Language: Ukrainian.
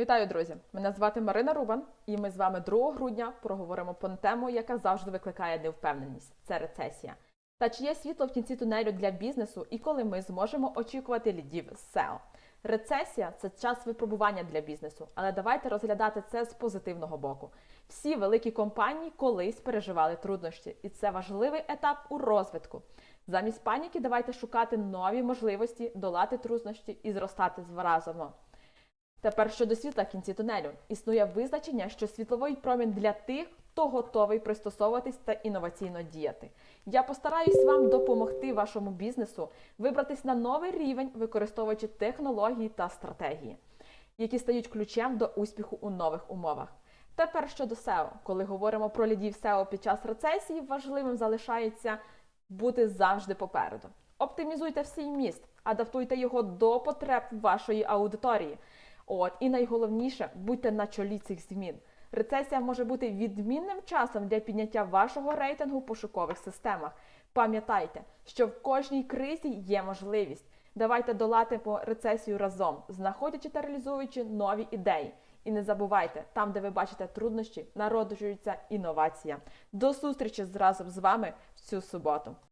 Вітаю, друзі! Мене звати Марина Рубан, і ми з вами 2 грудня проговоримо про тему, яка завжди викликає невпевненість це рецесія. Та чи є світло в кінці тунелю для бізнесу і коли ми зможемо очікувати лідів з SEO? Рецесія це час випробування для бізнесу, але давайте розглядати це з позитивного боку. Всі великі компанії колись переживали труднощі, і це важливий етап у розвитку. Замість паніки давайте шукати нові можливості, долати труднощі і зростати разом. Тепер щодо світла в кінці тунелю, існує визначення, що світловий промінь для тих, хто готовий пристосовуватись та інноваційно діяти. Я постараюсь вам допомогти вашому бізнесу вибратись на новий рівень, використовуючи технології та стратегії, які стають ключем до успіху у нових умовах. Тепер щодо SEO. коли говоримо про лідів SEO під час рецесії, важливим залишається бути завжди попереду. Оптимізуйте свій міст, адаптуйте його до потреб вашої аудиторії. От і найголовніше, будьте на чолі цих змін. Рецесія може бути відмінним часом для підняття вашого рейтингу в пошукових системах. Пам'ятайте, що в кожній кризі є можливість. Давайте долатимо рецесію разом, знаходячи та реалізуючи нові ідеї. І не забувайте, там, де ви бачите труднощі, народжується інновація. До зустрічі зразу з вами в цю суботу.